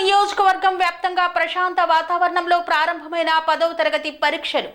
నియోజకవర్గం వ్యాప్తంగా ప్రశాంత వాతావరణంలో ప్రారంభమైన పదవ తరగతి పరీక్షలు.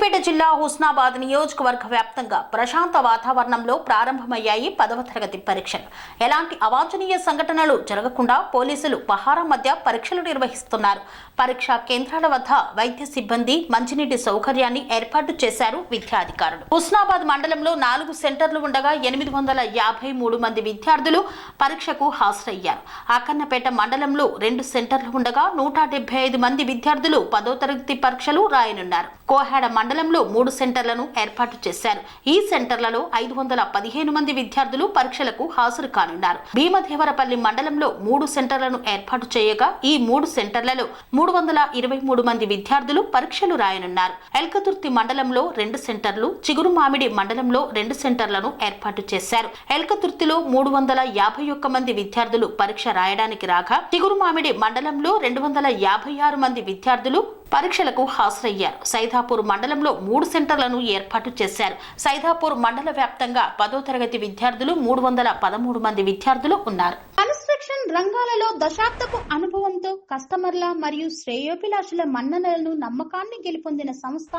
సిద్దిపేట జిల్లా హుస్నాబాద్ నియోజకవర్గ వ్యాప్తంగా ప్రశాంత వాతావరణంలో ప్రారంభమయ్యాయి పదవ తరగతి పరీక్షలు. ఎలాంటి అవాంఛనీయ సంఘటనలు జరగకుండా పోలీసులు పహారా మధ్య పరీక్షలు నిర్వహిస్తున్నారు. పరీక్షా కేంద్రాల వద్ద వైద్య సిబ్బంది మంచినీటి సౌకర్యాన్ని ఏర్పాటు చేశారు విద్యాధికారులు. హుస్నాబాద్ మండలంలో నాలుగు సెంటర్లు ఉండగా ఎనిమిది వందల యాభై మూడు మంది విద్యార్థులు పరీక్షకు హాజరయ్యారు. అక్కన్నపేట మండలంలో రెండు సెంటర్లు ఉండగా నూట డెబ్బై ఐదు మంది విద్యార్థులు పదో తరగతి పరీక్షలు రాయనున్నారు. కోహాడ మండలంలో మూడు సెంటర్లను ఏర్పాటు చేశారు. ఈ సెంటర్లలో ఐదు వందల పదిహేను మంది విద్యార్థులు పరీక్షలకు హాజరు కానున్నారు. భీమదేవరపల్లి మండలంలో మూడు సెంటర్లను ఏర్పాటు చేయగా ఈ మూడు సెంటర్లలో మూడు వందల ఇరవై మూడు మంది విద్యార్థులు పరీక్షలు రాయనున్నారు. ఎల్కతుర్తి మండలంలో రెండు సెంటర్లు చిగురు మామిడి మండలంలో రెండు సెంటర్లను ఏర్పాటు చేశారు. ఎల్కతుర్తిలో మూడు వందల యాభై ఒక్క మంది విద్యార్థులు పరీక్ష రాయడానికి రాగా చిగురు మామిడి మండలంలో రెండు వందల యాభై ఆరు మంది విద్యార్థులు పరీక్షలకు హాజరయ్యారు. సైదాపూర్ మండలంలో మూడు సెంటర్లను ఏర్పాటు చేశారు. సైదాపూర్ మండల వ్యాప్తంగా పదో తరగతి విద్యార్థులు మూడు వందల పదమూడు మంది విద్యార్థులు ఉన్నారు. కన్స్ట్రక్షన్ రంగాలలో దశాబ్దపు అనుభవంతో కస్టమర్ల మరియు శ్రేయోభిలాషుల మన్ననలను నమ్మకాన్ని గెలుపొందిన సంస్థ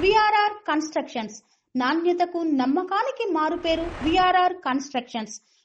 విఆర్ఆర్ కన్స్ట్రక్షన్స్. నాణ్యతకు నమ్మకానికి మారుపేరు VRR constructions.